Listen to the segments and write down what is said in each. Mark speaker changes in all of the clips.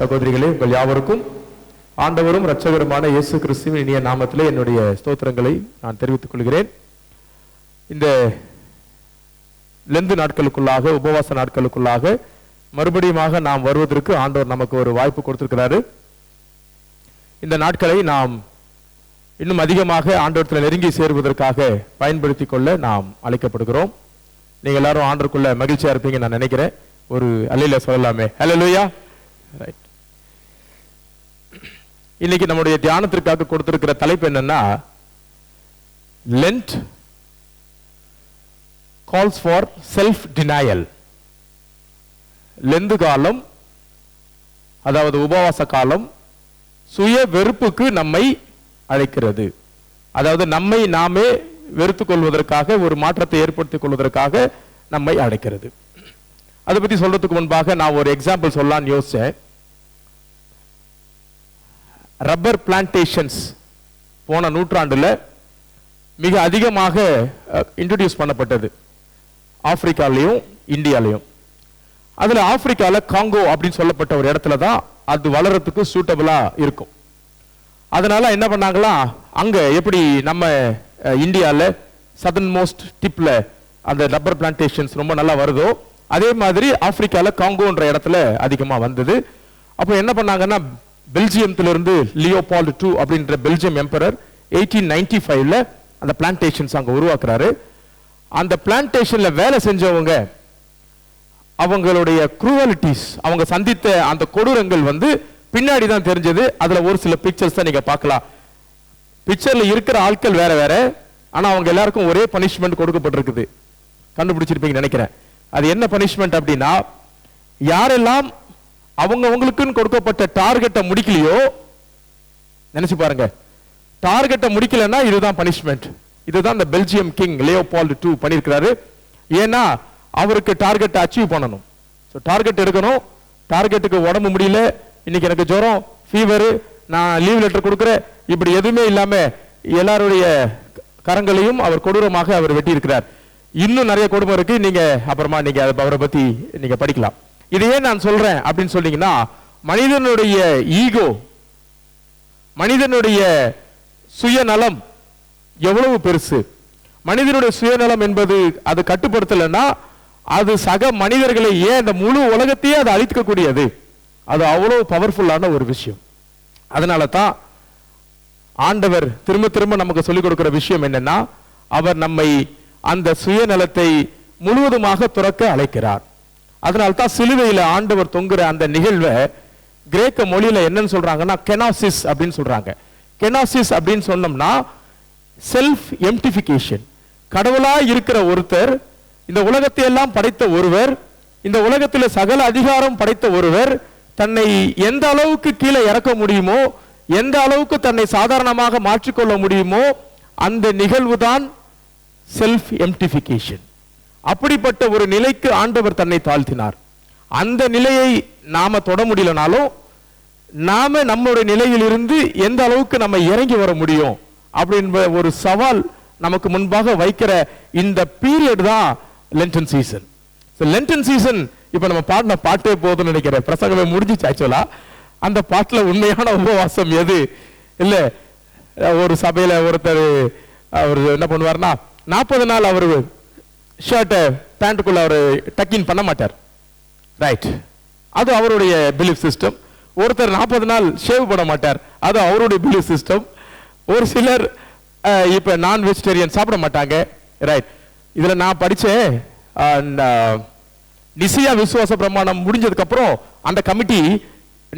Speaker 1: சகோதரிகளே உங்கள் யாவருக்கும் ஆண்டவரும் இரட்சகருமான இயேசு கிறிஸ்துவின் இனிய நாமத்திலே என்னுடைய ஸ்தோத்திரங்களை நான் தெரிவித்துக் கொள்கிறேன். இந்த லெந்து நாட்களுக்குள்ளாக உபவாச நாட்களுக்குள்ளாக மறுபடியுமாக நாம் வருவதற்கு ஆண்டவர் நமக்கு ஒரு வாய்ப்பு கொடுத்திருக்கிறாரு. இந்த நாட்களை நாம் இன்னும் அதிகமாக ஆண்டவரத்தில் நெருங்கி சேருவதற்காக பயன்படுத்திக் கொள்ள நாம் அழைக்கப்படுகிறோம். நீங்கள் எல்லாரும் ஆண்டருக்குள்ள மகிழ்ச்சியா இருப்பீங்க நான் நினைக்கிறேன். ஒரு அலையில சொல்லலாமே. ஹலோ லூயா ரைட் இன்னைக்கு நம்முடைய தியானத்திற்காக கொடுத்திருக்கிற தலைப்பு என்னன்னா Lent calls for self denial Lent காலம் அதாவது உபவாச காலம் சுய வெறுப்புக்கு நம்மை அழைக்கிறது. அதாவது நம்மை நாமே வெறுத்து கொள்வதற்காக ஒரு மாற்றத்தை ஏற்படுத்திக் கொள்வதற்காக நம்மை அழைக்கிறது. அதை பற்றி சொல்றதுக்கு முன்பாக நான் ஒரு எக்ஸாம்பிள் சொல்லலான்னு யோசித்தேன் ரப்பர் பிளான்டேஷன்ஸ் போன நூற்றாண்டில் மிக அதிகமாக இன்ட்ரடியூஸ் பண்ணப்பட்டது. ஆப்பிரிக்காலையும் இந்தியாலையும். அதில் ஆப்பிரிக்காவில் காங்கோ அப்படின்னு சொல்லப்பட்ட ஒரு இடத்துல தான் அது வளர்றதுக்கு சூட்டபிளாக இருக்கும். அதனால் என்ன பண்ணாங்களா அங்கே எப்படி நம்ம இந்தியாவில் சதன் மோஸ்ட் டிப்பில் அந்த ரப்பர் பிளான்டேஷன்ஸ் ரொம்ப நல்லா வருதோ அதே மாதிரி ஆப்பிரிக்காவில் காங்கோன்ற இடத்துல அதிகமாக வந்தது. அப்போ என்ன பண்ணாங்கன்னா பெல்ஜியத்திலிருந்து லியோபால் லியோபால்டு டூ அப்படின்ற பெல்ஜியம் எம்பரர் எயிட்டீன் நைன்டி ஃபைவ்ல அந்த பிளான்டேஷன்ஸ் அங்கே உருவாக்குறாரு. அந்த பிளான்டேஷன்ல வேலை செஞ்சவங்க அவங்களுடைய குரூவலிட்டிஸ் அவங்க சந்தித்த அந்த கொடூரங்கள் வந்து பின்னாடி தான் தெரிஞ்சது. அதில் ஒரு சில பிக்சர்ஸ் தான் நீங்கள் பார்க்கலாம். பிக்சர்ல இருக்கிற ஆட்கள் வேற வேற ஆனால் அவங்க எல்லாருக்கும் ஒரே பனிஷ்மெண்ட் கொடுக்கப்பட்டிருக்குது. கண்டுபிடிச்சிருப்பீங்க நினைக்கிறேன். அது என்ன பனிஷ்மெண்ட் அப்படின்னா யாரெல்லாம் அவங்க அவங்களுக்குன்னு கொடுக்கப்பட்ட டார்கெட்டை முடிக்கலையோ நினைச்சு பாருங்க. டார்கெட்டை முடிக்கலன்னா இதுதான் பனிஷ்மெண்ட் இதுதான் இந்த பெல்ஜியம் கிங் லியோபால்டு டூ பண்ணியிருக்கிறாரு. ஏன்னா அவருக்கு டார்கெட்டை அச்சீவ் பண்ணணும். ஸோ டார்கெட் எடுக்கணும். டார்கெட்டுக்கு உடம்பு முடியல. இன்னைக்கு எனக்கு ஜுரம் ஃபீவர் நான் லீவ் லெட்டர் கொடுக்குறேன். இப்படி எதுவுமே இல்லாமல் எல்லாருடைய கரங்களையும் அவர் கொடூரமாக அவர் வெட்டியிருக்கிறார். இன்னும் நிறைய கொடுமை இருக்கு. நீங்க அப்புறமா நீங்க அதை அவரை பத்தி நீங்க படிக்கலாம். இதையே நான் சொல்றேன் அப்படின்னு சொன்னீங்கன்னா மனிதனுடைய ஈகோ மனிதனுடைய சுயநலம் எவ்வளவு பெருசு. மனிதனுடைய சுயநலம் என்பது அது கட்டுப்படுத்தலைன்னா அது சக மனிதர்களை ஏன் அந்த முழு உலகத்தையே அது அழிக்கக்கூடியது? அது அவ்வளோ பவர்ஃபுல்லான ஒரு விஷயம். அதனால தான் ஆண்டவர் திரும்ப திரும்ப நமக்கு சொல்லிக் கொடுக்கிற விஷயம் என்னன்னா அவர் நம்மை அந்த சுயநலத்தை முழுவதுமாக துறக்க அழைக்கிறார். அதனால தான் சிலுவையில் ஆண்டவர் தொங்குற அந்த நிகழ்வை கிரேக்க மொழியில் என்னன்னு சொல்றாங்கன்னா கெனாசிஸ் அப்படின்னு சொல்றாங்க. கெனாசிஸ் அப்படின்னு சொன்னோம்னா செல்ஃப் எம்டிஃபிகேஷன் கடவுளா இருக்கிற ஒருத்தர் இந்த உலகத்தை எல்லாம் படைத்த ஒருவர் இந்த உலகத்தில் சகல அதிகாரம் படைத்த ஒருவர் தன்னை எந்த அளவுக்கு கீழே இறக்க முடியுமோ எந்த அளவுக்கு தன்னை சாதாரணமாக மாற்றிக்கொள்ள முடியுமோ அந்த நிகழ்வு தான் செல்ஃப் எம்டிஃபிகேஷன் அப்படிப்பட்ட ஒரு நிலைக்கு ஆண்டவர் தன்னை தாழ்த்தினார். அந்த நிலையை நாம தொட முடியலனாலும் நாம நம்மளுடைய நிலையிலிருந்து எந்த அளவுக்கு நம்ம இறங்கி வர முடியும் அப்படின்ற ஒரு சவால் நமக்கு முன்பாக வைக்கிற இந்த பீரியட் தான் லென்டன் சீசன் லென்டன் சீசன் இப்ப நம்ம பாடின பாட்டே போதும்னு நினைக்கிறேன். பிரசங்கமே முடிஞ்சிச்சு ஆக்சுவலா அந்த பாட்டுல உண்மையான உபவாசம் எது? இல்ல ஒரு சபையில ஒருத்தர் அவர் என்ன பண்ணுவார்னா நாற்பது நாள் அவர் ஷர்ட்டை பேண்ட்டுக்குள்ள அவர் டக்கின் பண்ண மாட்டார். ரைட் அது அவருடைய பிலீஃப் சிஸ்டம் ஒருத்தர் நாற்பது நாள் ஷேவ் பண்ண மாட்டார். அது அவருடைய பிலீஃப் சிஸ்டம் ஒரு சிலர் இப்போ நான் வெஜிடேரியன் சாப்பிட மாட்டாங்க. ரைட் இதில் நான் படித்தேன் நிசையா விசுவாச பிரமாணம் முடிஞ்சதுக்கப்புறம் அந்த கமிட்டி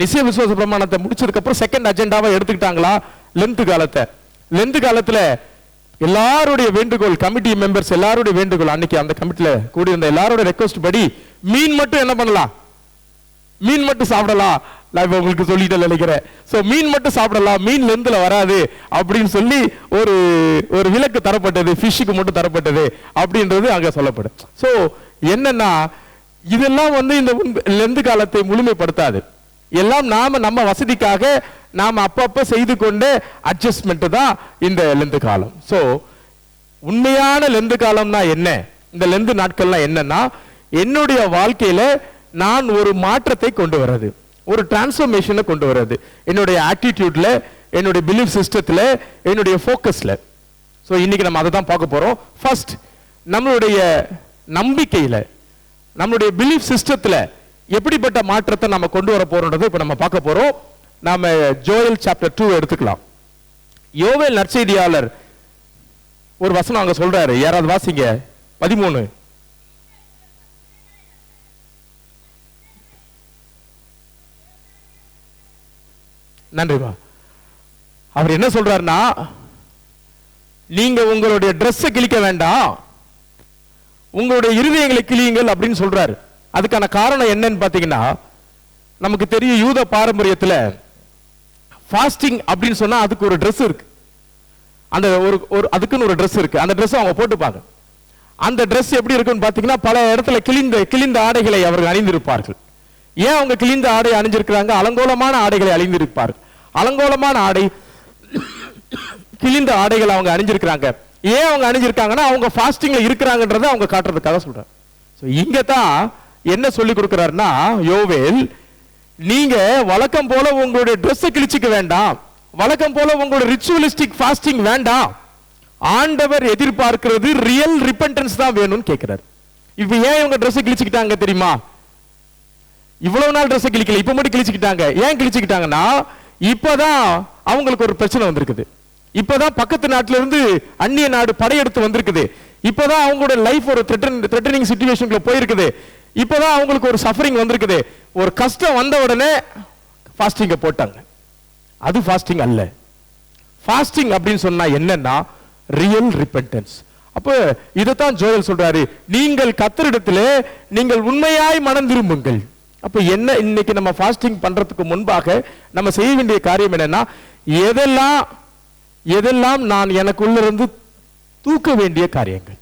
Speaker 1: நிசைய விசுவாச பிரமாணத்தை முடிச்சதுக்கப்புறம் செகண்ட் அஜெண்டாவை எடுத்துக்கிட்டாங்களா? லென்த்து காலத்தை. லென்த்து காலத்தில் எல்லாருடைய வேண்டுகோள் கமிட்டி மெம்பர்ஸ் எல்லாருடைய வேண்டுகோள் அன்னைக்கு அந்த கமிட்டில கூடியிருந்த எல்லாரோட ரெக்வஸ்ட் படி மீன் மட்டும் என்ன பண்ணலாம்? மீன் மட்டும் சாப்பிடலாம். நான் உங்களுக்கு சொல்லிட்டு நினைக்கிறேன். ஸோ மீன் மட்டும் சாப்பிடலாம். மீன் லெந்தில் வராது அப்படின்னு சொல்லி ஒரு ஒரு விலக்கு தரப்பட்டது. ஃபிஷ்ஷுக்கு மட்டும் தரப்பட்டது அப்படின்றது அங்கே சொல்லப்படும். ஸோ என்னன்னா இதெல்லாம் வந்து இந்த லெந்து காலத்தை முழுமைப்படுத்தாது. எல்லாம் நாம நம்ம வசதிக்காக நாம் அப்பப்போ செய்து கொண்டு அட்ஜஸ்ட்மெண்ட் தான் இந்த லெந்து காலம். ஸோ உண்மையான லெந்து காலம்னா என்ன? இந்த லெந்து நாட்கள்லாம் என்னன்னா என்னுடைய வாழ்க்கையில நான் ஒரு மாற்றத்தை கொண்டு வர்றது. ஒரு டிரான்ஸ்ஃபர்மேஷனை கொண்டு வர்றது. என்னுடைய ஆட்டிடியூட்ல என்னுடைய பிலீஃப் சிஸ்டத்தில் என்னுடைய ஃபோக்கஸில் ஸோ இன்னைக்கு நம்ம அதை தான் பார்க்க போகிறோம் ஃபர்ஸ்ட் நம்மளுடைய நம்பிக்கையில் நம்மளுடைய பிலீஃப் சிஸ்டத்தில் எப்படிப்பட்ட மாற்றத்தை நம்ம கொண்டு வர போறோன்றதை இப்போ நம்ம பார்க்க போறோம். நாம ஜோயல் சாப்டர் டூ எடுத்துக்கலாம். யோவேல் நற்செய்தியாளர் ஒரு வசனம் அங்க சொல்றாரு. யாராவது வாசிங்க. பதிமூணு. நன்றிமா அவர் என்ன சொல்றாருன்னா நீங்க உங்களுடைய ட்ரெஸ்ஸை கிழிக்க வேண்டாம். உங்களுடைய இருதயங்களை கிழியுங்கள் அப்படின்னு சொல்றாரு. அதுக்கான காரணம் என்னன்னு பார்த்தீங்கன்னா நமக்கு தெரியும் யூத பாரம்பரியத்தில் ஃபாஸ்டிங் அப்படின்னு சொன்னால் அதுக்கு ஒரு ட்ரெஸ் இருக்கு. அந்த ஒரு ஒரு அதுக்குன்னு ஒரு ட்ரெஸ் இருக்கு. அந்த ட்ரெஸ் அவங்க போட்டுப்பாங்க. அந்த ட்ரெஸ் எப்படி இருக்குன்னு பார்த்தீங்கன்னா பல இடத்துல கிழிந்த கிழிந்த ஆடைகளை அவர்கள் அணிந்திருப்பார்கள். ஏன் அவங்க கிழிந்த ஆடை அணிஞ்சிருக்கிறாங்க? அலங்கோலமான ஆடைகளை அணிந்திருப்பார்கள். அலங்கோலமான ஆடை கிழிந்த ஆடைகள் அவங்க அணிஞ்சிருக்கிறாங்க. ஏன் அவங்க அணிஞ்சிருக்காங்கன்னா அவங்க ஃபாஸ்டிங்ல இருக்கிறாங்கன்றதை அவங்க காட்டுறதுக்காக சொல்றாங்க. ஸோ இங்கே தான் என்ன சொல்லி கொடுக்கிறாருன்னா யோவேல் நீங்க வழக்கம் போல உங்களுடைய ட்ரெஸ்ஸை கிழிச்சிக்க வேண்டாம். வழக்கம் போல உங்களுடைய ரிச்சுவலிஸ்டிக் ஃபாஸ்டிங் வேண்டாம். ஆண்டவர் எதிர்பார்க்கிறது ரியல் ரிப்பன்டன்ஸ் தான் வேணும்னு கேட்கிறார். இப்ப ஏன் இவங்க ட்ரெஸ் கிழிச்சுக்கிட்டாங்க தெரியுமா? இவ்வளவு நாள் ட்ரெஸ் கிழிக்கல இப்ப மட்டும் கிழிச்சுக்கிட்டாங்க. ஏன் கிழிச்சுக்கிட்டாங்கன்னா இப்பதான் அவங்களுக்கு ஒரு பிரச்சனை வந்திருக்குது. இப்பதான் பக்கத்து நாட்டுல இருந்து அந்நிய நாடு படையெடுத்து வந்திருக்குது. இப்பதான் அவங்களோட லைஃப் ஒரு த்ரெட்டனிங் சுச்சுவேஷனுக்குள்ள போயிருக்குது. இப்போதான் அவங்களுக்கு ஒரு சஃபரிங் வந்திருக்குது. ஒரு கஷ்டம் வந்த உடனே ஃபாஸ்டிங்கை போட்டாங்க. அது ஃபாஸ்டிங் அல்ல. ஃபாஸ்டிங் அப்படின்னு சொன்னா என்னன்னா ரியல் ரிப்பென்டன்ஸ் அப்போ இதைத்தான் ஜோயல் சொல்றாரு. நீங்கள் கத்தரிடத்திலே நீங்கள் உண்மையாய் மனம் திரும்புங்கள். அப்போ என்ன இன்னைக்கு நம்ம ஃபாஸ்டிங் பண்றதுக்கு முன்பாக நம்ம செய்ய வேண்டிய காரியம் என்னன்னா எதெல்லாம் எதெல்லாம் நான் எனக்குள்ள இருந்து தூக்க வேண்டிய காரியங்கள்.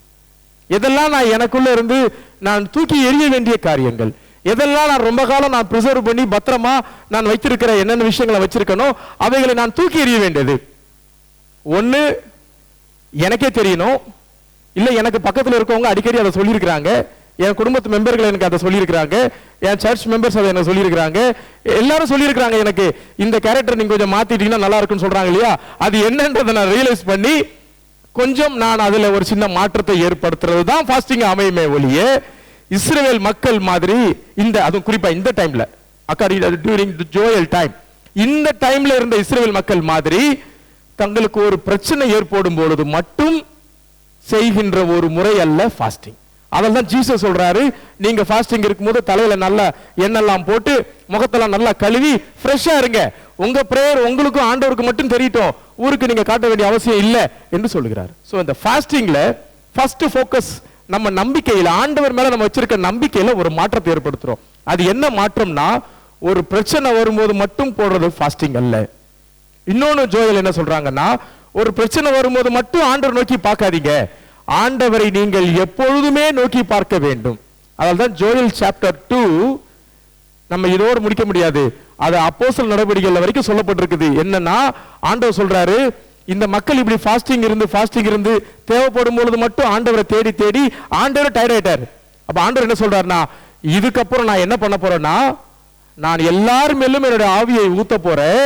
Speaker 1: எதெல்லாம் நான் எனக்குள்ள இருந்து நான் தூக்கி எறிய வேண்டிய காரியங்கள்? எதெல்லாம் நான் ரொம்ப காலம் நான் ப்ரிசர்வ் பண்ணி பத்திரமா நான் வைத்திருக்கிற என்னென்ன விஷயங்களை வச்சிருக்கனோ அவைகளை நான் தூக்கி எறிய வேண்டியது. ஒன்று எனக்கே தெரியணும். இல்லை எனக்கு பக்கத்தில் இருக்கவங்க அடிக்கடி அதை சொல்லியிருக்கிறாங்க. என் குடும்பத்து மெம்பர்கள் எனக்கு அதை சொல்லியிருக்கிறாங்க. என் சர்ச் மெம்பர்ஸ் அதை எனக்கு சொல்லியிருக்கிறாங்க. எல்லாரும் சொல்லியிருக்கிறாங்க எனக்கு இந்த கேரக்டர் நீங்க கொஞ்சம் மாத்திட்டீங்கன்னா நல்லா இருக்குன்னு சொல்றாங்க இல்லையா? அது என்னன்றதை நான் ரியலைஸ் பண்ணி கொஞ்சம் நான் அதில் ஒரு சின்ன மாற்றத்தை ஏற்படுத்துறது தான் ஃபாஸ்டிங் அமையுமே ஒழிய இஸ்ரேல் மக்கள் மாதிரி இந்த அதுவும் குறிப்பாக இந்த டைமில் அக்கார்டிங் டியூரிங் ஜோயல் டைம் இந்த டைம்ல இருந்த இஸ்ரேல் மக்கள் மாதிரி தங்களுக்கு ஒரு பிரச்சனை ஏற்படும் பொழுது மட்டும் செய்கின்ற ஒரு முறை அல்ல ஃபாஸ்டிங் அதில் தான் ஜீசஸ் சொல்றாரு நீங்க ஃபாஸ்டிங் இருக்கும்போது தலையில நல்லா எண்ணெல்லாம் போட்டு முகத்தெல்லாம் நல்லா கழுவி ஃப்ரெஷ்ஷா இருங்க. உங்க பிரேயர் உங்களுக்கும் ஆண்டவருக்கு மட்டும் தெரியட்டும். ஊருக்கு நீங்க காட்ட வேண்டிய அவசியம் இல்லை என்று சொல்லுகிறார். ஸோ இந்த ஃபாஸ்டிங்ல ஃபர்ஸ்ட் ஃபோக்கஸ் நம்ம நம்பிக்கையில் ஆண்டவர் மேல நம்ம வச்சிருக்க நம்பிக்கையில ஒரு மாற்றத்தை ஏற்படுத்துறோம். அது என்ன மாற்றம்னா ஒரு பிரச்சனை வரும்போது மட்டும் போடுறது ஃபாஸ்டிங் அல்ல. இன்னொன்னு ஜோயல் என்ன சொல்றாங்கன்னா ஒரு பிரச்சனை வரும்போது மட்டும் ஆண்டவர் நோக்கி பார்க்காதீங்க. ஆண்டவரை நீங்கள் எப்பொழுதுமே நோக்கி பார்க்க வேண்டும். அதனால தான் ஜோயல் சாப்டர் டூ நம்ம இதோடு முடிக்க முடியாது. அது அப்போசல் நடவடிக்கைகள் வரைக்கும் சொல்லப்பட்டிருக்குது. என்னன்னா ஆண்டவர் சொல்றாரு இந்த மக்கள் இப்படி ஃபாஸ்டிங் இருந்து ஃபாஸ்டிங் இருந்து தேவைப்படும் பொழுது மட்டும் ஆண்டவரை தேடி தேடி ஆண்டவர் டயர்ட் ஆயிட்டார். அப்ப ஆண்டவர் என்ன சொல்றாருன்னா இதுக்கப்புறம் நான் என்ன பண்ண போறேன்னா நான் எல்லார் மேலும் என்னுடைய ஆவியை ஊத்த போறேன்.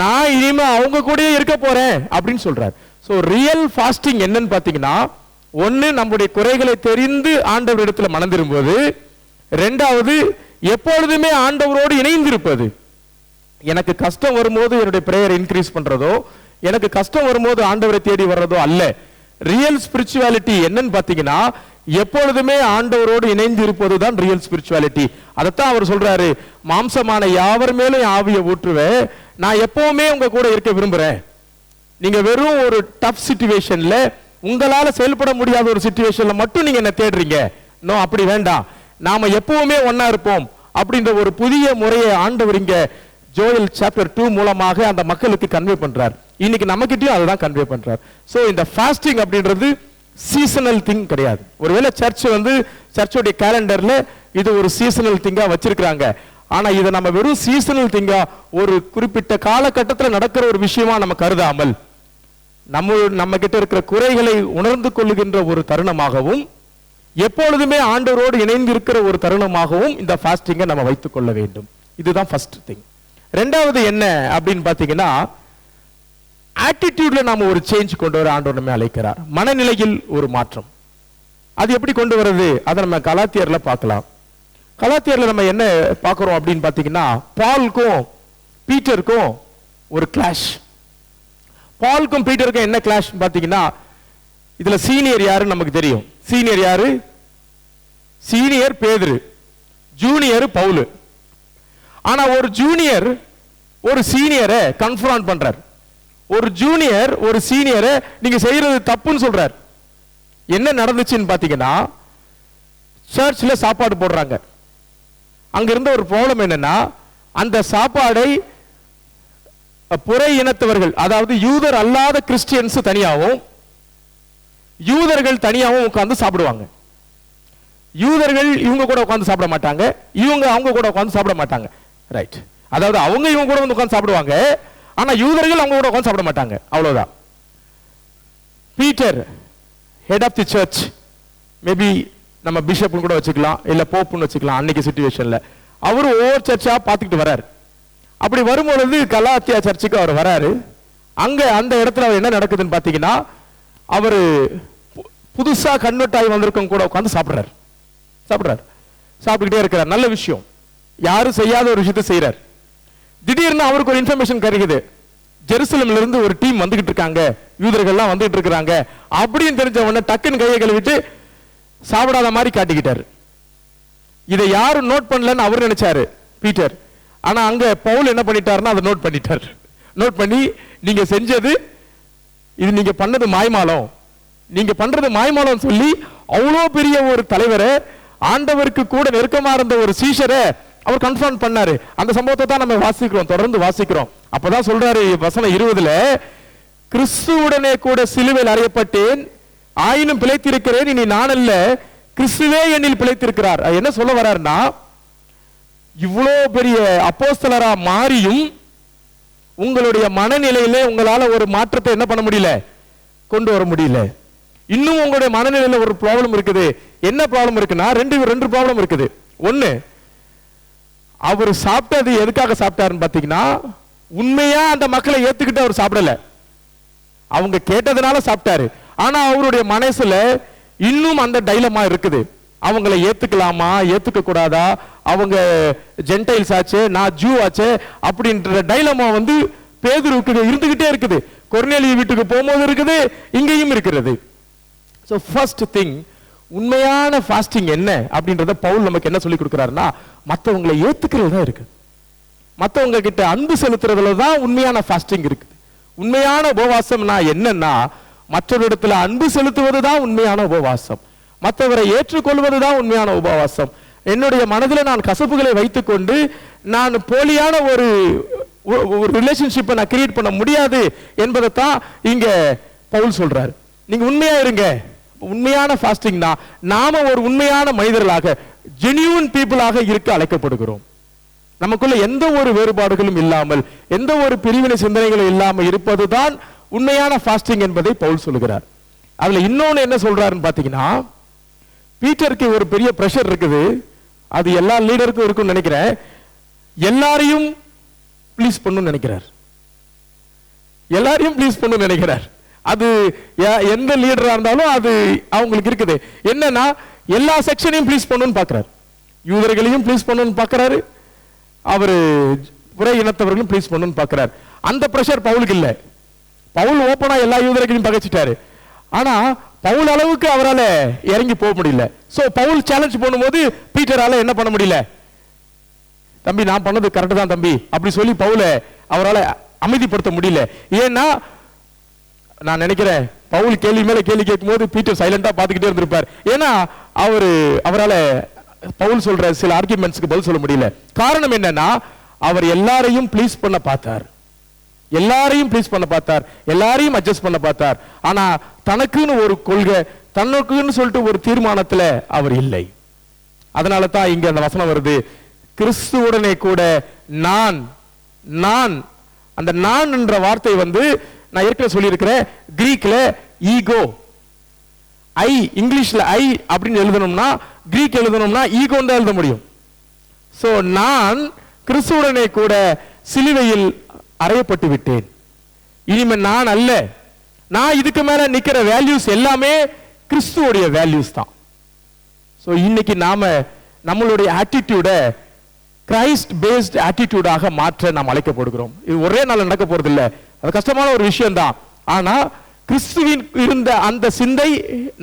Speaker 1: நான் இனிமே அவங்க கூடயே இருக்க போறேன் அப்படின்னு சொல்றாரு. ஸோ ரியல் ஃபாஸ்டிங் என்னன்னு பார்த்தீங்கன்னா ஒன்று நம்முடைய குறைகளை தெரிந்து ஆண்டவர் இடத்துல மனம் ரெண்டாவது எப்பொழுதுமே ஆண்டவரோடு இணைந்திருப்பது. எனக்கு கஷ்டம் வரும்போது என்னுடைய பிரேயர் இன்க்ரீஸ் பண்றதோ எனக்கு கஷ்டம் வரும்போது ஆண்டவரை தேடி வர்றதோ அல்ல. ரியல் ஸ்பிரிச்சுவாலிட்டி என்னன்னு பாத்தீங்கன்னா எப்பொழுதுமே ஆண்டவரோடு இணைந்து இருப்பது தான் ரியல் ஸ்பிரிச்சுவாலிட்டி அதைத்தான் அவர் சொல்றாரு மாம்சமான யாவர் மேலும் ஆவியை ஊற்றுவேன் நான் எப்பவுமே உங்க கூட இருக்க விரும்புறேன். நீங்க வெறும் ஒரு டஃப் சுச்சுவேஷன்ல உங்களால செயல்பட முடியாத ஒரு சுச்சுவேஷன்ல மட்டும் நீங்க என்ன தேடுறீங்க. நோ அப்படி வேண்டாம். நாம எப்பவுமே ஒன்னா இருப்போம். அப்படின்ற ஒரு புதிய முறையை ஆண்டவர் இங்க ஜோயல் சாப்டர் டூ மூலமாக அந்த மக்களுக்கு கன்வே பண்றார். இன்னைக்கு நம்மகிட்டயும் அதுதான் கன்வே பண்றார். சோ இந்த ஃபாஸ்டிங் அப்படின்றது சீசனல் திங் கிடையாது. ஒருவேளை சர்ச் வந்து சர்ச்சோடைய கேலண்டர்ல இது ஒரு சீசனல் திங்கா வச்சிருக்கிறாங்க. ஆனா இதை நம்ம வெறும் சீசனல் திங்கா ஒரு குறிப்பிட்ட காலகட்டத்தில் நடக்கிற ஒரு விஷயமா நம்ம கருதாமல் நம்ம நம்ம கிட்ட இருக்கிற குறைகளை உணர்ந்து கொள்ளுகின்ற ஒரு தருணமாகவும் எப்பொழுதுமே ஆண்டவரோடு இணைந்து இருக்கிற ஒரு தருணமாகவும் இந்த ஃபாஸ்டிங்கை நம்ம வைத்துக் கொள்ள வேண்டும். இதுதான் ஃபர்ஸ்ட் திங் ரெண்டாவது என்ன அப்படின்னு பார்த்தீங்கன்னா ஆட்டிடியூட்ல நாம் ஒரு சேஞ்ச் கொண்டு வர ஆண்டு நம்ம அழைக்கிறார். மனநிலையில் ஒரு மாற்றம். அது எப்படி கொண்டு வர்றது? அதை நம்ம கலாத்தியரில் பார்க்கலாம். கலாத்தியரில் நம்ம என்ன பார்க்குறோம் அப்படின்னு பார்த்தீங்கன்னா பால்க்கும் பீட்டருக்கும் ஒரு கிளாஷ் பால்க்கும் பீட்டருக்கும் என்ன கிளாஷ் பார்த்தீங்கன்னா இதில் சீனியர் யாருன்னு நமக்கு தெரியும்? சீனியர் யாரு? சீனியர் பேதுரு. ஜூனியர் பவுலு. ஆனா ஒரு ஜூனியர் ஒரு சீனியரை கன்ஃபரண்ட் பண்றார். ஒரு ஜூனியர் ஒரு சீனியரை நீங்க செய்யறது தப்புன்னு சொல்றார். என்ன நடந்துச்சுன்னு பாத்தீங்கன்னா சர்ச்சில் சாப்பாடு போடுறாங்க. அங்க இருந்த ஒரு ப்ராப்ளம் என்னன்னா அந்த சாப்பாடை புறை இனத்தவர்கள் அதாவது யூதர் அல்லாத கிறிஸ்டியன்ஸ் தனியாகவும் யூதர்கள் தனியாகவும் உட்காந்து சாப்பிடுவாங்க. யூதர்கள் இவங்க கூட உட்காந்து சாப்பிட மாட்டாங்க இவங்க அவங்க கூட உட்காந்து சாப்பிட மாட்டாங்க. ரைட் அதாவது அவங்க இவங்க கூட வந்து உட்காந்து சாப்பிடுவாங்க. ஆனால் யூதர்கள் அவங்க கூட உட்காந்து சாப்பிட மாட்டாங்க. அவ்வளோதான் Peter head of the church maybe நம்ம பிஷப்னு கூட வச்சுக்கலாம். இல்லை போப்புன்னு வச்சுக்கலாம். அன்னைக்கு சுச்சுவேஷனில் அவர் ஒவ்வொரு சர்ச்சாக பார்த்துக்கிட்டு வராரு அப்படி வரும்பொழுது கலாத்தியா சர்ச்சுக்கு அவர் வராரு அங்கே அந்த இடத்துல அவர் என்ன நடக்குதுன்னு பார்த்தீங்கன்னா அவர் பு- புதுசா கன்வெர்ட் ஆகி வந்திருக்கவங்க கூட உட்காந்து சாப்பிட்றாரு. சாப்பிட்றாரு. சாப்பிட்டுக்கிட்டே இருக்கிறார். நல்ல விஷயம். யாரும் செய்யாத ஒரு விஷயத்தை செய்யறார் திடீர்னு அவருக்கு ஒரு இன்ஃபர்மேஷன் கிடைக்குது. ஜெருசலம்ல இருந்து ஒரு டீம் வந்துகிட்டு இருக்காங்க. யூதர்கள்லாம் வந்துட்டு இருக்கிறாங்க. அப்படின்னு தெரிஞ்ச உடனே டக்குன்னு கையை கழுவிட்டு சாப்பிடாத மாதிரி காட்டிக்கிட்டாரு. இதை யாரும் நோட் பண்ணலன்னு அவர் நினைச்சாரு பீட்டர். ஆனா அங்க பவுல் என்ன பண்ணிட்டாருன்னா அதை நோட் பண்ணிட்டார். நோட் பண்ணி நீங்க செஞ்சது இது நீங்க பண்ணது மாய்மாலம். நீங்க பண்றது மாய்மாலம் சொல்லி அவ்வளோ பெரிய ஒரு தலைவரை ஆண்டவருக்கு கூட நெருக்கமா இருந்த ஒரு சீஷரை அவர் கன்ஃபார்ம் பண்ணாரு. அந்த சம்பவத்தை தான் நம்ம வாசிக்கிறோம் தொடர்ந்து வாசிக்கிறோம். அப்பதான் சொல்றாரு வசனம் இருபதுல கிறிஸ்துவுடனே கூட சிலுவையில் அறையப்பட்டேன். ஆயினும் பிழைத்திருக்கிறேன். இனி நான் அல்ல கிறிஸ்துவே என்னில் பிழைத்திருக்கிறார். என்ன சொல்ல வர்றாருன்னா இவ்வளோ பெரிய அப்போஸ்தலரா மாறியும் உங்களுடைய மனநிலையிலே உங்களால ஒரு மாற்றத்தை என்ன பண்ண முடியல? கொண்டு வர முடியல. இன்னும் உங்களுடைய மனநிலையில ஒரு ப்ராப்ளம் இருக்குது. என்ன ப்ராப்ளம் இருக்குன்னா ரெண்டு ரெண்டு ப்ராப்ளம் இருக்குது. ஒண்ணு அவர் சாப்பிட்டது எதுக்காக சாப்பிட்டாருன்னு பார்த்தீங்கன்னா உண்மையா அந்த மக்களை ஏத்துக்கிட்டு அவர் சாப்பிடல. அவங்க கேட்டதுனால சாப்பிட்டாரு. ஆனா அவருடைய மனசுல இன்னும் அந்த டைலமா இருக்குது. அவங்கள ஏத்துக்கலாமா? ஏத்துக்க கூடாதா? அவங்க ஜென்டைல்ஸ் ஆச்சு நான் ஜூ ஆச்சு அப்படின்ற டைலமா வந்து பேதுருக்கு இருந்துகிட்டே இருக்குது. கொர்னேலி வீட்டுக்கு போகும்போது இருக்குது இங்கேயும் இருக்கிறது ஸோ ஃபர்ஸ்ட் திங் உண்மையான ஃபாஸ்டிங் என்ன அப்படின்றத பவுல் நமக்கு என்ன சொல்லி கொடுக்குறாருன்னா மற்றவங்களை ஏத்துக்கிறது தான் இருக்கு. மற்றவங்க கிட்ட அன்பு செலுத்துறதுல தான் உண்மையான ஃபாஸ்டிங் இருக்குது. உண்மையான உபவாசம்னா என்னன்னா மற்றவரிடத்துல அன்பு செலுத்துவது தான் உண்மையான உபவாசம். மற்றவரை ஏற்றுக்கொள்வது தான் உண்மையான உபவாசம். என்னுடைய மனதில் நான் கசப்புகளை வைத்துக்கொண்டு நான் போலியான ஒரு ஒரு ரிலேஷன்ஷிப்பை நான் கிரியேட் பண்ண முடியாது என்பதை தான் பவுல் சொல்றாரு. நீங்க உண்மையா இருங்க. உண்மையான ஃபாஸ்டிங்னா நாம ஒரு உண்மையான மனிதர்களாக ஜெனியூன் பீப்புளாக இருக்க அழைக்கப்படுகிறோம். நமக்குள்ள எந்த ஒரு வேறுபாடுகளும் இல்லாமல் எந்த ஒரு பிரிவினை சிந்தனைகளும் இல்லாமல் இருப்பதுதான் உண்மையான ஃபாஸ்டிங் என்பதை பவுல் சொல்லுகிறார். அதுல இன்னொன்னு என்ன சொல்றாருன்னு பாத்தீங்கன்னா பீட்டருக்கு ஒரு பெரிய பிரஷர் இருக்குது. அது எல்லா லீடருக்கும் இருக்கும்னு நினைக்கிறேன். எல்லாரையும் ப்ளீஸ் பண்ணணும்னு நினைக்கிறார். எல்லாரையும் ப்ளீஸ் பண்ணணும்னு நினைக்கிறார். அது எந்த லீடரா இருந்தாலும் அது அவங்களுக்கு இருக்குது. என்னன்னா எல்லா செக்ஷனையும் ப்ளீஸ் பண்ணணும்னு பார்க்கறாரு யூதர்களையும் ப்ளீஸ் பண்ணணும்னு பார்க்கறாரு அவரு புற இனத்தவர்களும் ப்ளீஸ் பண்ணணும்னு பார்க்குறாரு அந்த ப்ரெஷர் பவுலுக்கு இல்ல. பவுல் ஓப்பனா எல்லா யூதர்களையும் பகைச்சிட்டாரு. ஆனா பவுல் அளவுக்கு அவரால் இறங்கி போக முடியல. ஸோ பவுல் சேலஞ்ச் பண்ணும்போது பீட்டரால் என்ன பண்ண முடியல? தம்பி நான் பண்ணது கரெக்டு தான் தம்பி. அப்படி சொல்லி பவுல அவரால் அமைதிப்படுத்த முடியல. ஏன்னா நான் நினைக்கிறேன் பவுல் கேள்வி மேல கேள்வி கேட்கும்போது பீட்டர் சைலண்டா பாத்துக்கிட்டே இருந்திருப்பார். ஏன்னா அவரு அவரால பவுல் சொல்ற சில ஆர்குமெண்ட்ஸ்க்கு பதில் சொல்ல முடியல. காரணம் என்னன்னா அவர் எல்லாரையும் ப்ளீஸ் பண்ண பார்த்தார். எல்லாரையும் ப்ளீஸ் பண்ண பார்த்தார். எல்லாரையும் அட்ஜஸ்ட் பண்ண பார்த்தார். ஆனா தனக்குன்னு ஒரு கொள்கை தனக்குன்னு சொல்லிட்டு ஒரு தீர்மானத்துல அவர் இல்லை. அதனால தான் இங்க அந்த வசனம் வருது. கிறிஸ்துவுடனே கூட நான் நான் அந்த நான் என்ற வார்த்தை வந்து நான் ஏற்கனவே சொல்லியிருக்கிறேன். கிரீக்கில் ஈகோ ஐ இங்கிலீஷ்ல ஐ அப்படின்னு எழுதணும்னா கிரீக் எழுதணும்னா ஈகோன்னு தான் எழுத முடியும். ஸோ நான் கிறிஸ்துவுடனே கூட சிலுவையில் அறையப்பட்டு விட்டேன். இனிமே நான் அல்ல. நான் இதுக்கு மேல நிக்கிற வேல்யூஸ் எல்லாமே கிறிஸ்துவோடைய வேல்யூஸ் தான். ஸோ இன்னைக்கு நாம நம்மளுடைய ஆட்டிடியூட கிரைஸ்ட் பேஸ்ட் ஆட்டிடியூடாக மாற்ற நாம் அழைக்கப்படுகிறோம். இது ஒரே நாள் நடக்க போறது அது கஷ்டமான ஒரு விஷயம் தான் ஆனா கிறிஸ்துவின் இருந்த அந்த சிந்தை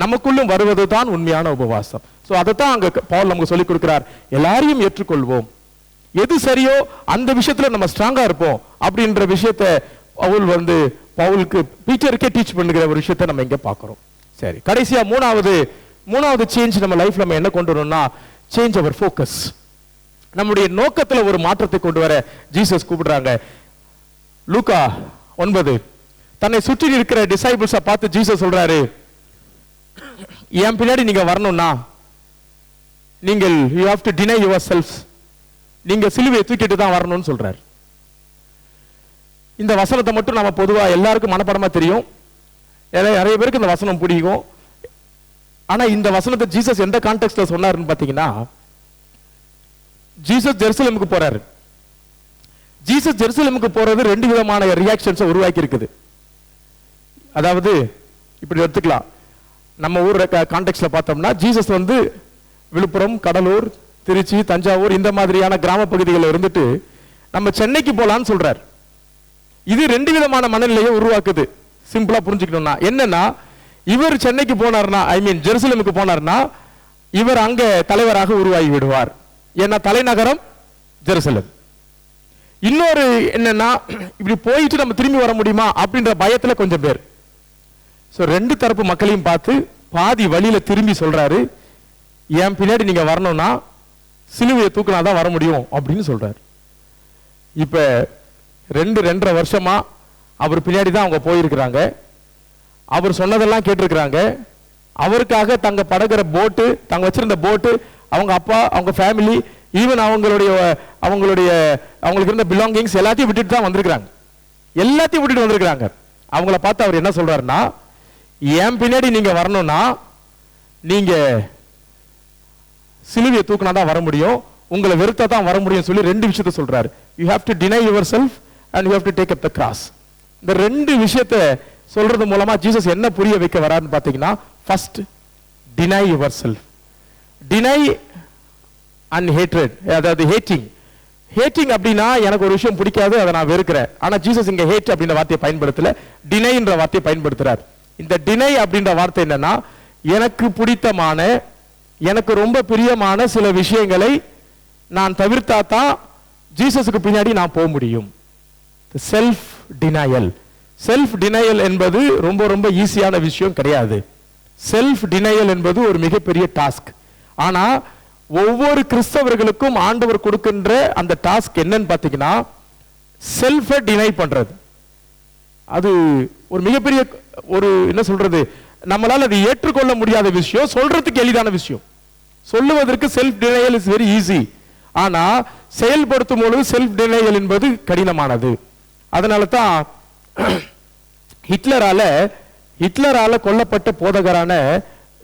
Speaker 1: நமக்குள்ளும் வருவது தான் உண்மையான உபவாசம். ஸோ அதைத்தான் அங்க பவுல் நமக்கு சொல்லிக் கொடுக்கிறார். எல்லாரையும் ஏற்றுக்கொள்வோம். எது சரியோ அந்த விஷயத்துல நம்ம ஸ்ட்ராங்கா இருப்போம் அப்படின்ற விஷயத்தை பவுல் வந்து பவுலுக்கு பீச்சருக்கே டீச் பண்ணுகிற ஒரு விஷயத்தை நம்ம இங்க பாக்குறோம் சரி கடைசியா மூணாவது மூணாவது சேஞ்ச் நம்ம லைஃப்ல நம்ம என்ன கொண்டு வரணும்னா சேஞ்ச் அவர் ஃபோக்கஸ் நம்முடைய நோக்கத்துல ஒரு மாற்றத்தை கொண்டு வர ஜீசஸ் கூப்பிடுறாங்க. லூக்கா ஒன்பது. தன்னை சுற்றி இருக்கிற டிசைபிள்ஸை பார்த்து ஜீசஸ் சொல்றாரு என் பின்னாடி நீங்க வரணும்னா நீங்கள் you have to deny yourself நீங்க சிலுவையை தூக்கிட்டு தான் வரணும்னு சொல்றாரு. இந்த வசனத்தை மட்டும் நம்ம பொதுவாக எல்லாருக்கும் மனப்படமா தெரியும். நிறைய பேருக்கு இந்த வசனம் பிடிக்கும் ஆனா இந்த வசனத்தை ஜீசஸ் எந்த கான்டெக்ட்ல சொன்னாருன்னு பாத்தீங்கன்னா ஜீசஸ் ஜெருசலமுக்கு போறாரு. ஜீசஸ் ஜெருசலமுக்கு போறது ரெண்டு விதமான ரியாக்ஷன்ஸை உருவாக்கி இருக்குது அதாவது இப்படி எடுத்துக்கலாம். நம்ம ஊர் கான்டெக்ட்ல பார்த்தோம்னா ஜீசஸ் வந்து விழுப்புரம் கடலூர் திருச்சி தஞ்சாவூர் இந்த மாதிரியான கிராம பகுதிகளில் இருந்துட்டு நம்ம சென்னைக்கு போகலான்னு சொல்றார். இது ரெண்டு விதமான மனநிலையை உருவாக்குது. சிம்பிளா புரிஞ்சுக்கணும்னா. என்னன்னா இவர் சென்னைக்கு போனார்னா ஐ மீன் ஜெருசலமுக்கு போனார்னா இவர் அங்க தலைவராக உருவாகி விடுவார். ஏன்னா தலைநகரம் ஜெருசலம். இன்னொரு என்னன்னா இப்படி போயிட்டு நம்ம திரும்பி வர முடியுமா அப்படின்ற பயத்தில் கொஞ்சம் பேர். ஸோ ரெண்டு தரப்பு மக்களையும் பார்த்து பாதி வழியில் திரும்பி சொல்கிறாரு என் பின்னாடி நீங்கள் வரணும்னா சிலுவையை தூக்கினா தான் வர முடியும் அப்படின்னு சொல்கிறார் இப்போ ரெண்டு ரெண்டரை வருஷமாக அவர் பின்னாடி தான் அவங்க போயிருக்கிறாங்க. அவர் சொன்னதெல்லாம் கேட்டிருக்கிறாங்க. அவருக்காக தங்க படகிற போட்டு தங்க வச்சிருந்த போட்டு அவங்க அப்பா அவங்க ஃபேமிலி ஈவன் அவங்களுடைய அவங்களுடைய அவங்களுக்கு இருந்த பிலாங்கிங்ஸ் எல்லாத்தையும் விட்டுட்டு தான் வந்திருக்கிறாங்க. எல்லாத்தையும் விட்டுட்டு வந்திருக்கிறாங்க. அவங்கள பார்த்து அவர் என்ன சொல்றாருன்னா என் பின்னாடி நீங்க வரணும்னா நீங்க சிலுவையை தூக்கினா தான் வர முடியும். உங்களை வெறுத்தா தான் வர முடியும் சொல்லி ரெண்டு விஷயத்த சொல்றாரு. You have to deny yourself and you have to take up the cross இந்த ரெண்டு விஷயத்த சொல்றது மூலமா ஜீசஸ் என்ன புரிய வைக்க வராருன்னு பாத்தீங்கன்னா first deny yourself deny and hatred அதாவது ஹேட்டிங் ஹேட்டிங் அப்படின்னா எனக்கு ஒரு விஷயம் பிடிக்காது அதை நான் வெறுக்கிறேன். ஆனால் ஜீசஸ் இங்கே ஹேட் அப்படின்ற வார்த்தையை பயன்படுத்தல டினைன்ற வார்த்தையை பயன்படுத்துறார். இந்த டினை அப்படின்ற வார்த்தை என்னன்னா எனக்கு பிடித்தமான எனக்கு ரொம்ப பிரியமான சில விஷயங்களை நான் தவிர்த்தா தான் ஜீசஸுக்கு பின்னாடி நான் போக முடியும். செல்ஃப் டினையல் செல்ஃப் டினையல் என்பது ரொம்ப ரொம்ப ஈஸியான விஷயம் கிடையாது. செல்ஃப் டினையல் என்பது ஒரு மிகப்பெரிய டாஸ்க் ஆனால் ஒவ்வொரு கிறிஸ்தவர்களுக்கும் ஆண்டவர் கொடுக்கின்ற அந்த டாஸ்க் என்னன்னு பார்த்தீங்கன்னா செல்ஃபை டினை பண்றது. அது ஒரு மிகப்பெரிய ஒரு என்ன சொல்றது? நம்மளால் அதை ஏற்றுக்கொள்ள முடியாத விஷயம் சொல்றதுக்கு எளிதான விஷயம். சொல்லுவதற்கு self denial is very easy ஆனால் செயல்படுத்தும் பொழுது செல்ஃப் டினையல் என்பது கடினமானது. அதனால தான் ஹிட்லரால ஹிட்லரால கொல்லப்பட்ட போதகரான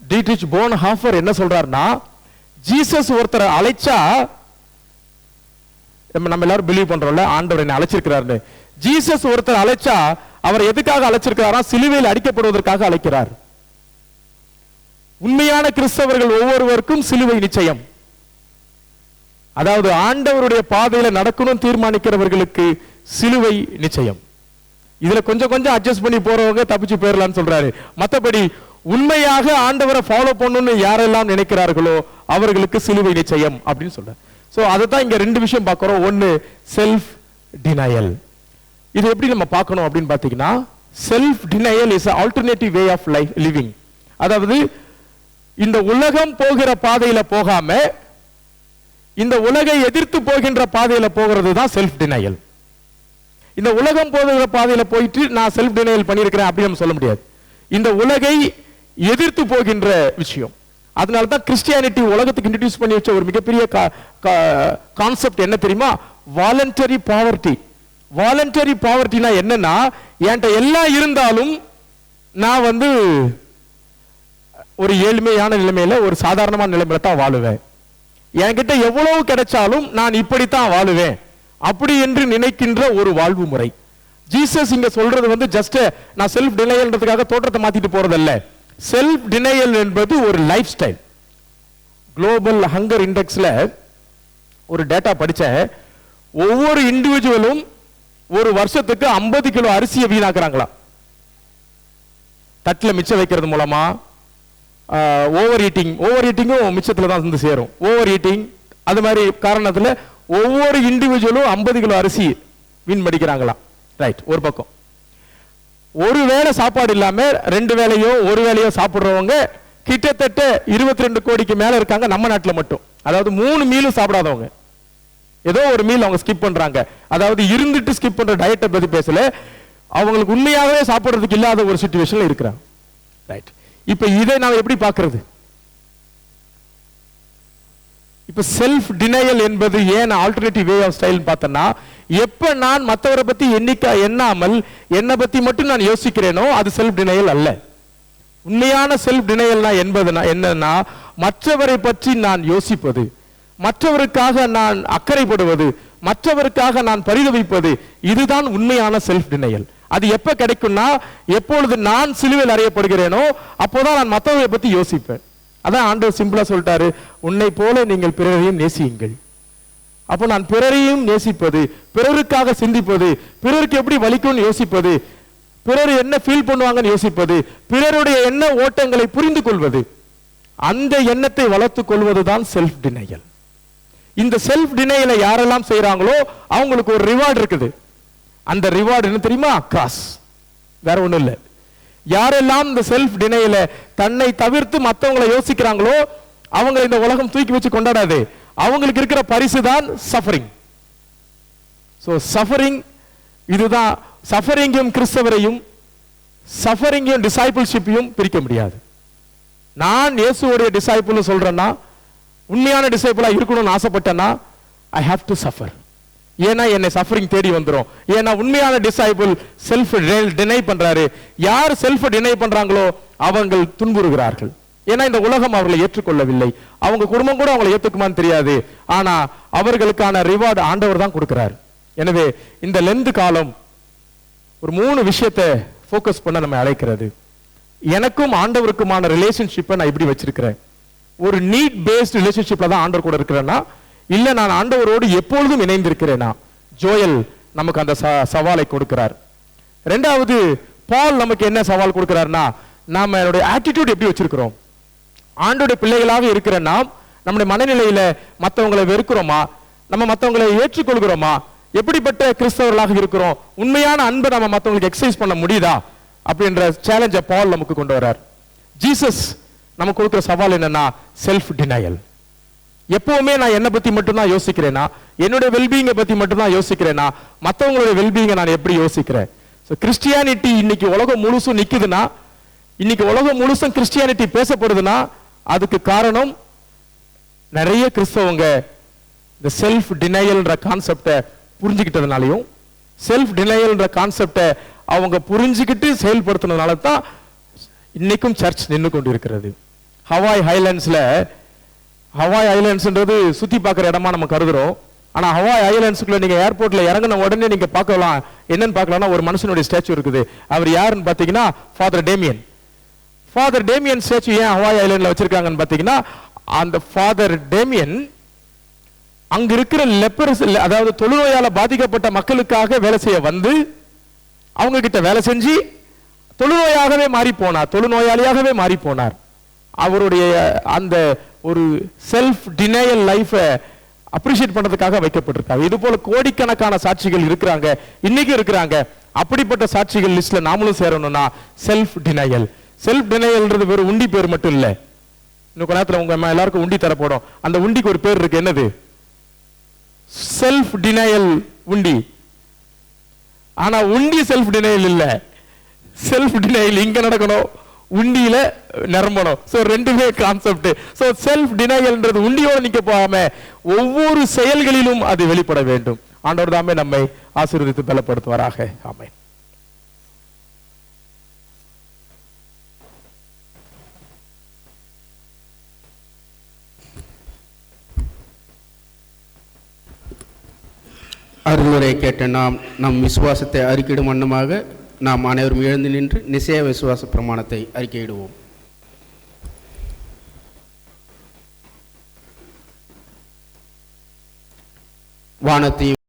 Speaker 1: டீட்ரிச் போன் ஹாஃபர் என்ன சொல்றாருன்னா ஜீசஸ் ஒருத்தர் அழைச்சா நம்ம எல்லாரும் பிலீவ் பண்றோம்ல ஆண்டவர் என்னை அழைச்சிருக்கிறாருன்னு ஜீசஸ் ஒருத்தர் அழைச்சா அவர் எதுக்காக அழைச்சிருக்கிறாரா? சிலுவையில் அடிக்கப்படுவதற்காக அழைக்கிறார். உண்மையான கிறிஸ்தவர்கள் ஒவ்வொருவருக்கும் சிலுவை நிச்சயம். அதாவது ஆண்டவருடைய பாதையில நடக்கணும் தீர்மானிக்கிறவர்களுக்கு சிலுவை நிச்சயம். இதுல கொஞ்சம் கொஞ்சம் அட்ஜஸ்ட் பண்ணி போறவங்க தப்பிச்சு போயிடலாம்னு சொல்றாரு. மத்தபடி உண்மையாக ஆண்டவரை ஃபாலோ பண்ணணும்னு யாரெல்லாம் நினைக்கிறார்களோ அவர்களுக்கு சிலுவை நிச்சயம் அப்படின்னு சொல்றாரு. சோ அதை தான் இங்க ரெண்டு விஷயம் பார்க்குறோம். ஒன்னு செல்ஃப் டினயல் இது எப்படி நம்ம பார்க்கணும் அப்படின்னு பார்த்தீங்கன்னா self denial is alternative way of life living அதாவது இந்த உலகம் போகிற பாதையில போகாம இந்த உலகை எதிர்த்து போகின்ற பாதையில போகிறது தான் செல்ஃப் டினையல் இந்த உலகம் போகிற பாதையில போயிட்டு நான் செல்ஃப் டினையல் பண்ணியிருக்கிறேன் அப்படின்னு நம்ம சொல்ல முடியாது. இந்த உலகை எதிர்த்து போகின்ற விஷயம். அதனால தான் கிறிஸ்டியானிட்டி உலகத்துக்கு இன்ட்ரடியூஸ் பண்ணி வச்ச ஒரு மிகப்பெரிய கான்செப்ட் என்ன தெரியுமா? வாலண்டரி பாவர்ட்டி வாலண்டரி பாவர்ட்டினா என்னன்னா என்கிட்ட எல்லாம் இருந்தாலும் நான் வந்து ஒரு ஏழ்மையான நிலைமையில ஒரு சாதாரணமான நிலைமையில தான் வாழுவேன். என்கிட்ட எவ்வளவு கிடைச்சாலும் நான் இப்படித்தான் வாழுவேன். அப்படி என்று நினைக்கின்ற ஒரு வாழ்வு முறை. ஜீசஸ் இங்க சொல்றது வந்து ஜஸ்ட் நான் செல்ஃப் டினையல்ன்றதுக்காக தோற்றத்தை மாத்திட்டு போறதல்ல. செல்ஃப் டினையல் என்பது ஒரு லைஃப் ஸ்டைல் குளோபல் ஹங்கர் இண்டெக்ஸில் ஒரு டேட்டா படித்த ஒவ்வொரு இண்டிவிஜுவலும் ஒரு வருஷத்துக்கு 50 கிலோ அரிசியை வீணாக்குறாங்களா தட்டில் மிச்சம் வைக்கிறது மூலமா ஓவர் ஈட்டிங் ஓவர் ஈட்டிங்கும் மிச்சத்தில் தான் வந்து சேரும். ஓவர் ஈட்டிங் அது மாதிரி காரணத்தில் ஒவ்வொரு இண்டிவிஜுவலும் 50 கிலோ அரிசி வீண் மடிக்கிறாங்களாம். ரைட் ஒரு பக்கம். ஒரு வேளை சாப்பாடு இல்லாம ரெண்டு வேளையோ ஒரு வேளையோ சாப்பிடுறவங்க கிட்டத்தட்ட 22 ரெண்டு கோடிக்கு மேல இருக்காங்க நம்ம நாட்டில் மட்டும். அதாவது மூணு மீலும் சாப்பிடாதவங்க. ஏதோ ஒரு மீல் அவங்க ஸ்கிப் பண்றாங்க. அதாவது இருந்துட்டு ஸ்கிப் பண்ற டயட்டை பத்தி பேசல. அவங்களுக்கு உண்மையாகவே சாப்பிடுறதுக்கு இல்லாத ஒரு சுச்சுவேஷன்ல இருக்கிறாங்க. ரைட் இப்போ இதை நாம் எப்படி பார்க்கிறது? இப்போ செல்ஃப் டினையல் என்பது ஏன் ஆல்டர்னேட்டிவ் வே ஆஃப் ஸ்டைல் பார்த்தோன்னா எப்போ நான் மற்றவரை பற்றி எண்ணிக்க எண்ணாமல் என்னை பற்றி மட்டும் நான் யோசிக்கிறேனோ அது செல்ஃப் டினையல் அல்ல. உண்மையான செல்ஃப் டினையல்னா என்பதுனா என்னன்னா மற்றவரை பற்றி நான் யோசிப்பது மற்றவருக்காக நான் அக்கறைப்படுவது மற்றவருக்காக நான் பரிதவிப்பது இதுதான் உண்மையான செல்ஃப் டினையல் அது எப்போ கிடைக்கும்னா எப்பொழுது நான் சிலுவையில் அறையப்படுகிறேனோ அப்போதான் நான் மற்றவரை பற்றி யோசிப்பேன். அதான் ஆண்டவர் சிம்பிளா சொல்லிட்டாரு உன்னை போல நீங்கள் பிறரையும் நேசியுங்கள். அப்போ நான் பிறரையும் நேசிப்பது பிறருக்காக சிந்திப்பது பிறருக்கு எப்படி வலிக்கும்னு யோசிப்பது பிறர் என்ன ஃபீல் பண்ணுவாங்கன்னு யோசிப்பது பிறருடைய எண்ண ஓட்டங்களை புரிந்து கொள்வது அந்த எண்ணத்தை வளர்த்துக் கொள்வதுதான் செல்ஃப் டினையல் இந்த செல்ஃப் டினையலை யாரெல்லாம் செய்யறாங்களோ அவங்களுக்கு ஒரு ரிவார்டு இருக்குது. அந்த ரிவார்டு என்ன தெரியுமா? காஸ் வேற ஒன்றும் இல்லை. யாரெல்லாம் இந்த செல்ஃப் டினையில தன்னை தவிர்த்து மற்றவங்களை யோசிக்கிறாங்களோ அவங்க இந்த உலகம் தூக்கி வச்சு கொண்டாடாது. அவங்களுக்கு இருக்கிற பரிசு தான் சஃபரிங் ஸோ சஃபரிங் இதுதான் சஃபரிங்கையும் கிறிஸ்தவரையும் சஃபரிங்கையும் டிசைபிள்ஷிப்பையும் பிரிக்க முடியாது. நான் இயேசுவோடைய டிசைபிள்னு சொல்றேன்னா உண்மையான டிசைபிளாக இருக்கணும்னு ஆசைப்பட்டேன்னா ஐ ஹாவ் டு சஃபர் ஏன்னா என்னை சஃபரிங் தேடி வந்துடும் ஏன்னா உண்மையான டிசைபிள் செல்ஃப் டினை பண்றாரு. யார் செல்ஃப் டினை பண்றாங்களோ அவங்கள் துன்புறுகிறார்கள். ஏன்னா இந்த உலகம் அவர்களை ஏற்றுக்கொள்ளவில்லை. அவங்க குடும்பம் கூட அவங்களை ஏத்துக்குமான்னு தெரியாது. ஆனா அவர்களுக்கான ரிவார்டு ஆண்டவர் தான் கொடுக்கிறார். எனவே இந்த லெந்து காலம் ஒரு மூணு விஷயத்தை ஃபோக்கஸ் பண்ண நம்ம அழைக்கிறது. எனக்கும் ஆண்டவருக்குமான ரிலேஷன்ஷிப்பை நான் இப்படி வச்சிருக்கிறேன். ஒரு நீட் பேஸ்ட் ரிலேஷன்ஷிப்ல தான் ஆண்டவர் கூட இருக்கிறேன்னா இல்ல நான் ஆண்டவரோடு எப்பொழுதும் இணைந்திருக்கிறேனா? ஜோயல் நமக்கு அந்த ச- சவாலை கொடுக்கிறார். ரெண்டாவது பால் நமக்கு என்ன சவால் கொடுக்கிறார்னா நாம என்னுடைய ஆட்டிடியூட் எப்படி வச்சிருக்கிறோம்? ஆண்டோட பிள்ளைகளாக இருக்கிற நாம் நம்முடைய மனநிலையில மற்றவங்களை வெறுக்கிறோமா? நம்ம மற்றவங்களை ஏற்றுக்கொள்கிறோமா? எப்படிப்பட்ட கிறிஸ்தவர்களாக இருக்கிறோம்? உண்மையான அன்பை நம்ம மற்றவங்களுக்கு எக்ஸசைஸ் பண்ண முடியுதா? அப்படின்ற சேலஞ்சை பால் நமக்கு கொண்டு வரார் ஜீசஸ் நமக்கு கொடுக்குற சவால் என்னன்னா செல்ஃப் டினையல் எப்பவுமே நான் என்னை பத்தி மட்டும்தான் யோசிக்கிறேனா? என்னுடைய வெல்பீங்கை பத்தி மட்டும்தான் யோசிக்கிறேனா? மற்றவங்களுடைய வெல்பீங்கை நான் எப்படி யோசிக்கிறேன்? ஸோ கிறிஸ்டியானிட்டி இன்னைக்கு உலகம் முழுசும் நிற்குதுன்னா இன்னைக்கு உலகம் முழுசும் கிறிஸ்டியானிட்டி பேசப்படுதுன்னா அதுக்கு காரணம் நிறைய கிறிஸ்தவங்க இந்த செல்ஃப் டினையல்ன்ற கான்செப்டை புரிஞ்சுக்கிட்டதுனாலையும் செல்ஃப் டினையல்ன்ற கான்செப்டை அவங்க புரிஞ்சுக்கிட்டு செயல்படுத்தினதுனால தான் இன்னைக்கும் சர்ச் நின்று கொண்டு இருக்கிறது ஹவாய் ஹைலேண்ட்ஸ்ல ஹவாய் ஐலாண்ட்ஸ்ன்றது சுற்றி பார்க்குற இடமா நம்ம கருதுகிறோம் ஆனால் ஹவாய் ஐலாண்ட்ஸ்க்குள்ள நீங்கள் ஏர்போர்ட்டில் இறங்கின உடனே நீங்கள் பார்க்கலாம். என்னன்னு பார்க்கலாம்னா ஒரு மனுஷனுடைய ஸ்டாச்சு இருக்குது. அவர் யாருன்னு பார்த்தீங்கன்னா Father Damien Father Damien statue ஏன் ஹவாய் ஐலேண்டில் வச்சிருக்காங்கன்னு பார்த்தீங்கன்னா அந்த ஃபாதர் டேமியன் அங்க இருக்கிற லெப்பர்ஸ் அதாவது தொழுநோயால் பாதிக்கப்பட்ட மக்களுக்காக வேலை செய்ய வந்து அவங்க கிட்ட வேலை செஞ்சு தொழுநோயாகவே மாறி போனார். தொழுநோயாளியாகவே மாறி போனார். அவருடைய அந்த ஒரு செல்ஃப் டினையல் லைஃபை அப்ரிஷியேட் பண்ணுறதுக்காக வைக்கப்பட்டிருக்காங்க. இது போல கோடிக்கணக்கான சாட்சிகள் இருக்கிறாங்க. இன்னைக்கும் இருக்கிறாங்க. அப்படிப்பட்ட சாட்சிகள் லிஸ்ட்ல நாமளும் சேரணும்னா செல்ஃப் டினையல் செல்ஃப் டினையல்ன்றது வெறும் உண்டி பேர் மட்டும் இல்லை. இன்னும் கொஞ்ச நேரத்தில் உங்க எல்லாருக்கும் உண்டி தரப்படும் அந்த உண்டிக்கு ஒரு பேர் இருக்கு. என்னது? செல்ஃப் டினையல் உண்டி. ஆனா உண்டி செல்ஃப் டினையல் இல்லை. செல்ஃப் டினையல் இங்க நடக்கணும். உண்டியில நிரம்பணும். சோ ரெண்டுமே கான்செப்ட் ஸோ செல்ஃப் டினையல்ன்றது உண்டியோட நிக்க போகாம ஒவ்வொரு செயல்களிலும் அது வெளிப்பட வேண்டும். ஆண்டவர் தாமே நம்மை ஆசீர்வதித்து பலப்படுத்துவாராக. ஆமை
Speaker 2: அருள்முறை கேட்ட நாம் நம் விசுவாசத்தை அறிக்கிடும் வண்ணமாக நாம் அனைவரும் எழுந்து நின்று நிசய விசுவாச பிரமாணத்தை அறிக்கையிடுவோம். வானத்தையும்